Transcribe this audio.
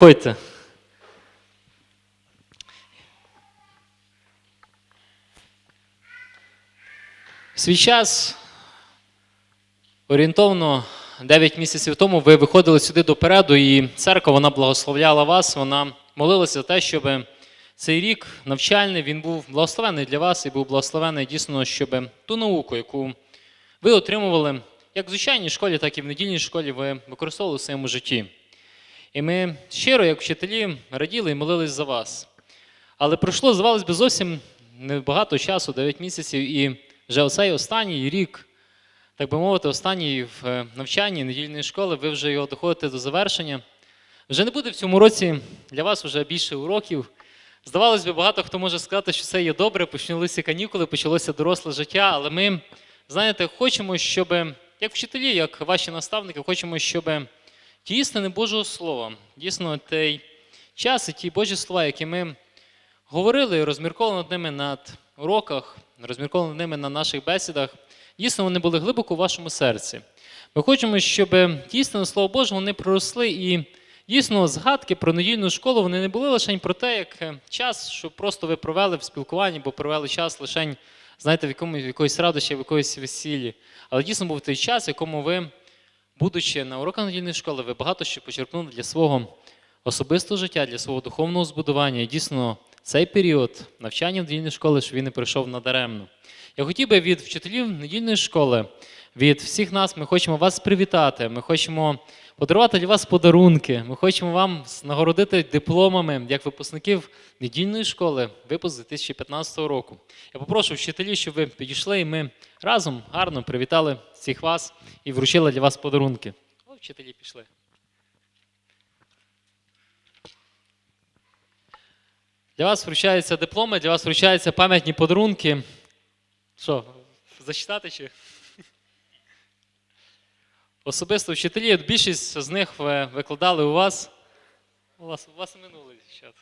Ходьте. В свій час, орієнтовно 9 місяців тому, ви виходили сюди допереду, і церква вона благословляла вас, вона молилася за те, щоб цей рік навчальний він був благословений для вас і був благословений дійсно, щоб ту науку, яку ви отримували як в звичайній школі, так і в недільній школі, ви використовували в своєму житті. І ми щиро, як вчителі, раділи і молились за вас. Але пройшло, здавалось би, зовсім небагато часу, 9 місяців, і вже оцей останній рік, так би мовити, останній в е, навчанні недільної школи, ви вже його доходите до завершення. Вже не буде в цьому році для вас вже більше уроків. Здавалось би, багато хто може сказати, що це є добре, почалися канікули, почалося доросле життя, але ми, знаєте, хочемо, щоб, як вчителі, як ваші наставники, хочемо, щоб ті істини Божого Слова, дійсно, той час і ті Божі слова, які ми говорили розмірковували над ними над уроках, розмірковували над ними на наших бесідах, дійсно вони були глибоко в вашому серці. Ми хочемо, щоб ті істини Слова Божого вони проросли і дійсно згадки про недільну школу вони не були лише про те, як час, що просто ви провели в спілкуванні, бо провели час лише, знаєте, в якомусь в якоїсь радощі, в якоїсь весіллі. Але дійсно був той час, в якому ви будучи на уроках недільної школи, ви багато що почерпнули для свого особистого життя, для свого духовного збудування. І дійсно, цей період навчання в недільної школи, що він не пройшов надаремно. Я хотів би від вчителів недільної школи, від всіх нас, ми хочемо вас привітати. Ми хочемо подарувати для вас подарунки. Ми хочемо вам нагородити дипломами як випускників недільної школи, випуск 2015 року. Я попрошу вчителів, щоб ви підійшли, і ми разом гарно привітали всіх вас і вручили для вас подарунки. О, вчителі пішли. Для вас вручаються дипломи, для вас вручаються пам'ятні подарунки. Що, зачитати чи? Особисто вчителі, більшість з них ви викладали у вас. У вас, у вас минулий чат.